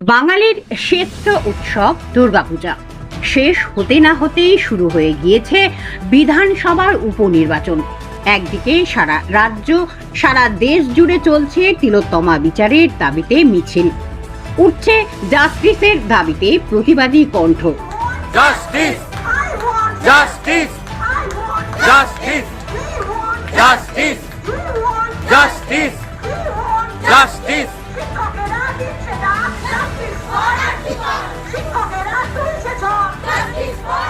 বাঙালির শ্রেষ্ঠ উৎসব দুর্গাপূজা। শেষ হতে না হতেই শুরু হয়ে গিয়েছে বিধানসভার উপনির্বাচন। একদিকে সারা রাজ্য, সারা দেশ জুড়ে চলছে তিলোত্তমা বিচারের দাবিতে মিছিল। উঠছে জাস্টিসের দাবিতে প্রতিবাদী কণ্ঠ! Justice!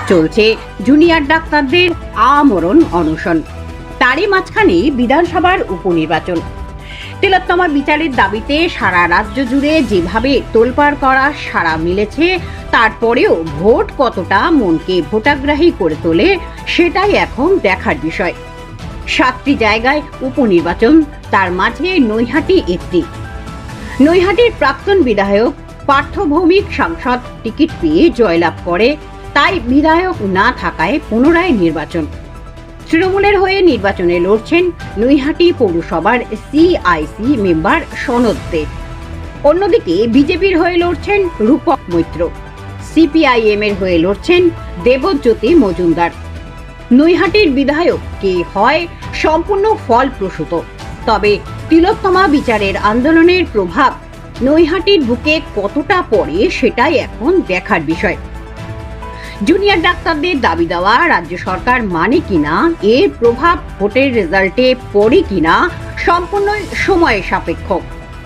চলছে জুনিয়র ডাক্তারদের আমরণ অনশন। তারই মাঝখানে বিধানসভার উপনির্বাচন। তিলোত্তমা বিচারের দাবিতে সারা রাজ্য জুড়ে যেভাবে তোলপাড় করা সারা মিলেছে, তারপরেও ভোট কতটা মনকে ভোটাগ্রাহী করে তোলে, সেটাই এখন দেখার বিষয়। সাতটি জায়গায় উপনির্বাচন, তার মাঝে নৈহাটি একটি। নৈহাটির প্রাক্তন বিধায়ক, পার্থভৌমিক সাংসদ টিকিট পেয়ে জয়লাভ করে তাই বিধায়ক না থাকায় পুনরায় নির্বাচন। তৃণমূলের হয়ে নির্বাচনে লড়ছেন নৈহাটি পৌরসভার সিআইসি মেম্বার সনদ দে। অন্যদিকে বিজেপির হয়ে লড়ছেন রূপক মৈত্র। সিপিআইএম এর হয়ে লড়ছেন দেবজ্যোতি মজুমদার। নৈহাটির বিধায়ক কে হয় সম্পূর্ণ ফলপ্রসূত। তবে তিলোত্তমা বিচারের আন্দোলনের প্রভাব নৈহাটির বুকে কতটা পড়ে সেটাই এখন দেখার বিষয়। জুনিয়র ডাক্তারদের দাবি দেওয়া, রাজ্য সরকার মানে কিনা এর প্রভাব ভোটের রেজাল্টে পড়ে কিনা সম্পূর্ণ সময় সাপেক্ষ।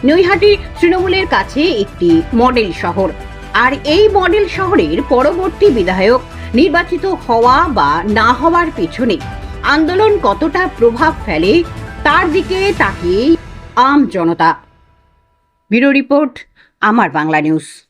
নৈহাটি তৃণমূলের কাছে একটি মডেল শহর। আর এই মডেল শহরের পরবর্তী বিধায়ক নির্বাচিত হওয়া বা না হওয়ার পেছনে আন্দোলন কতটা প্রভাব ফেলে, তার দিকে তাকিয়েই আম জনতা। ব্যুরো রিপোর্ট, আমার বাংলা নিউজ।